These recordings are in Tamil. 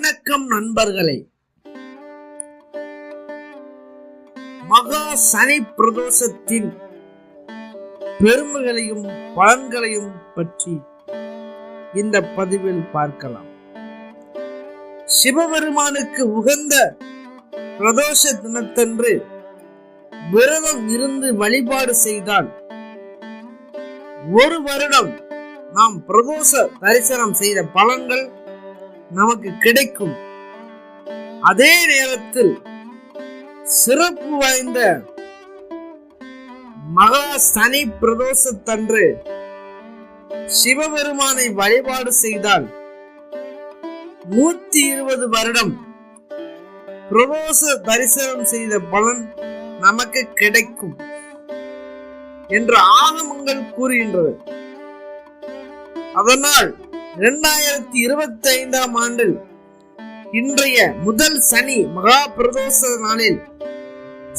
வணக்கம் நண்பர்களே. மகா சனி பிரதோஷத்தின் பெருமைகளையும் பலன்களையும் பற்றி இந்த பதிவில் பார்க்கலாம். சிவபெருமானுக்கு உகந்த பிரதோஷ தினத்தன்று விரதம் இருந்து வழிபாடு செய்தால் ஒரு வருடம் நாம் பிரதோஷ தரிசனம் செய்த பலன்கள் நமக்கு கிடைக்கும். அதே நேரத்தில் சிறப்பு வாய்ந்த மகா சனி பிரதோஷத்தன்று சிவபெருமானை வழிபாடு செய்தால் நூத்தி இருபது வருடம் பிரதோஷ தரிசனம் செய்த பலன் நமக்கு கிடைக்கும் என்று ஆகமங்கள் கூறுகின்றது. அதனால் இரண்டாயிரத்தி இருபத்தி ஐந்தாம் ஆண்டில் இன்றைய முதல் சனி மகா பிரதோஷ நாளில்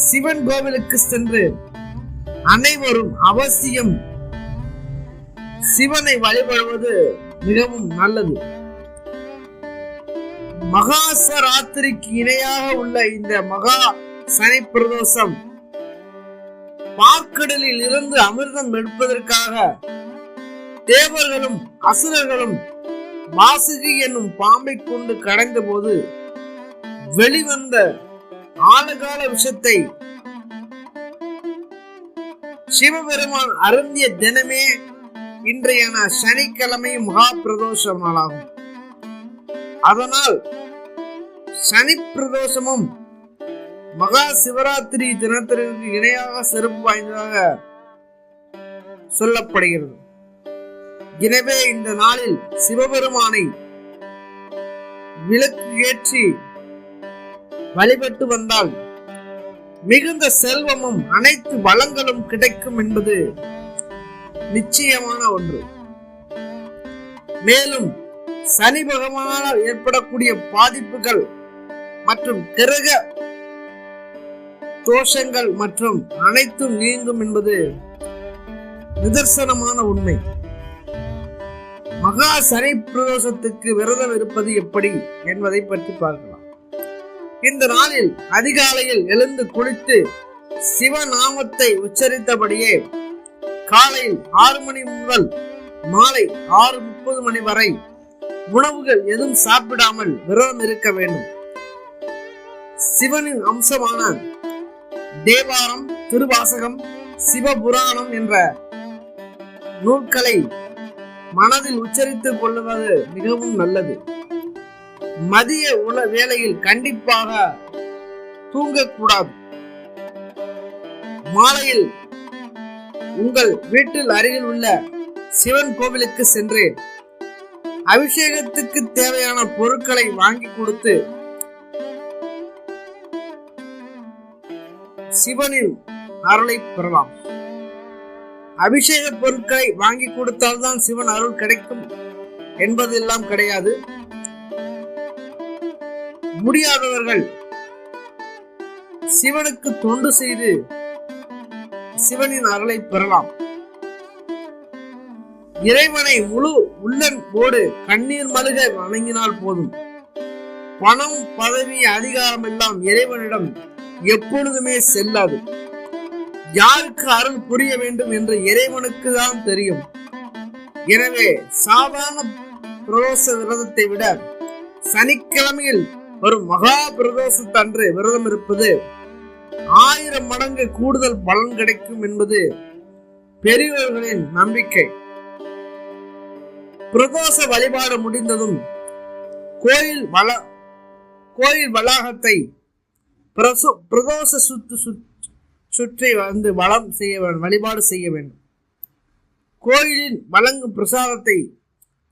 சிவன் கோவிலுக்கு சென்று அனைவரும் அவசியம் சிவனை வழிபடுவது மிகவும் நல்லது. மகாசராத்திரிக்கு இணையாக உள்ள இந்த மகா சனி பிரதோஷம் பார்க்கடலில் இருந்து அமிர்தம் எடுப்பதற்காக தேவர்களும் அசுரர்களும் வாசுகி என்னும் பாம்பை கொண்டு கடந்த போது வெளிவந்த ஆனகால விஷத்தை சிவபெருமான் அருந்திய தினமே இன்றைய சனிக்கிழமை மகா பிரதோஷ நாளாகும். அதனால் சனி பிரதோஷமும் மகா சிவராத்திரி தினத்திற்கு இணையாக சிறப்பு வாய்ந்ததாக சொல்லப்படுகிறது. எனவே இந்த நாளில் சிவபெருமானை விளக்கு ஏற்றி வழிபட்டு வந்தால் மிகுந்த செல்வமும் அனைத்து வளங்களும் கிடைக்கும் என்பது நிச்சயமான ஒன்று. மேலும் சனி பகவானால் ஏற்படக்கூடிய பாதிப்புகள் மற்றும் கிரக தோஷங்கள் மற்றும் அனைத்தும் நீங்கும் என்பது நிதர்சனமான உண்மை. மகா சனி பிரதோஷத்துக்கு விரதம் இருப்பது எப்படி என்பதை பற்றி பார்க்கலாம். இந்த நாளில் அதிகாலையில் எழுந்து குளித்து சிவநாமத்தை உச்சரித்தபடியே காலையில் ஆறு மணி முதல் மாலை ஆறு முப்பது மணி வரை உணவுகள் எதுவும் சாப்பிடாமல் விரதம் இருக்க வேண்டும். சிவனின் அம்சமான தேவாரம் திருவாசகம் சிவபுராணம் என்ற நூல்களை மனதில் உச்சரித்துக் கொள்வது மிகவும் நல்லது. மதிய உல வேளையில் கண்டிப்பாக தூங்கக்கூடாது. மாலையில் உங்கள் வீட்டில் அருகில் உள்ள சிவன் கோவிலுக்கு சென்று அபிஷேகத்துக்கு தேவையான பொருட்களை வாங்கி கொடுத்து சிவனின் அருளை பெறலாம். அபிஷேக பொருட்களை வாங்கி கொடுத்தால்தான் சிவன் அருள் கிடைக்கும் என்பதெல்லாம் கிடையாது. முடியாதவர்கள் சிவனுக்கு தொண்டு செய்து சிவனின் அருளை பெறலாம். இறைவனை முழு உள்ளன் போடு கண்ணீர் மழுக வணங்கினால் போதும். பணம் பதவி அதிகாரம் எல்லாம் இறைவனிடம் எப்பொழுதுமே செல்லாது. யாருக்கு அருள் புரிய வேண்டும் என்று இறைவனுக்கு தான் தெரியும். எனவே சாதாரண பிரதோஷ விரதத்தை விட சனிக்கிழமையில் ஒரு மகா பிரதோஷத்தன்று விரதம் இருப்பது ஆயிரம் மடங்கு கூடுதல் பலன் கிடைக்கும் என்பது பெரியவர்களின் நம்பிக்கை. பிரதோஷ வழிபாடு முடிந்ததும் கோயில் வள கோயில் வளாகத்தை பிரசோ- பிரதோஷ சுத்து சுத்- சுற்றி வந்து வளம் செய்ய வேண்டும் வழிபாடு செய்ய வேண்டும். கோயிலில் வழங்கும் பிரசாதத்தை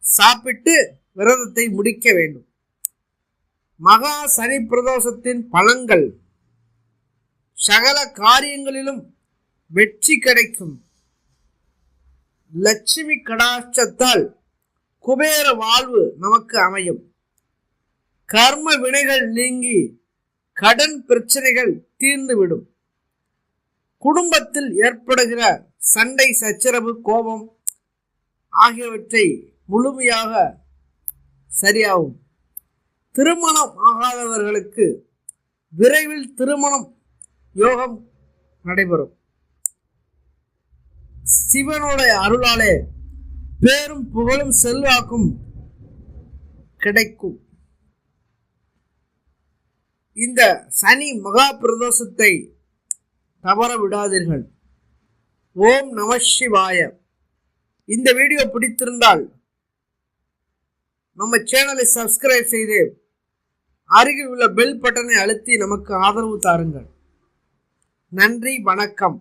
சாப்பிட்டு விரதத்தை முடிக்க வேண்டும். மகா சனி பிரதோஷத்தின் பலன்கள் சகல காரியங்களிலும் வெற்றி கிடைக்கும். லட்சுமி கடாட்சத்தால் குபேர வாழ்வு நமக்கு அமையும். கர்ம வினைகள் நீங்கி கடன் பிரச்சனைகள் தீர்ந்துவிடும். குடும்பத்தில் ஏற்படுகிற சண்டை சச்சரவு கோபம் ஆகியவற்றை முழுமையாக சரியாகும். திருமணம் ஆகாதவர்களுக்கு விரைவில் திருமணம் யோகம் நடைபெறும். சிவனுடைய அருளாலே பேரும் புகழும் செல்வாக்கும் கிடைக்கும். இந்த சனி மகா பிரதோஷத்தை தவற விடாதீர்கள். ஓம் நம சிவாய. இந்த வீடியோ பிடித்திருந்தால் நம்ம சேனலை சப்ஸ்கிரைப் செய்து அருகில் உள்ள பெல் பட்டனை அழுத்தி நமக்கு ஆதரவு தாருங்கள். நன்றி வணக்கம்.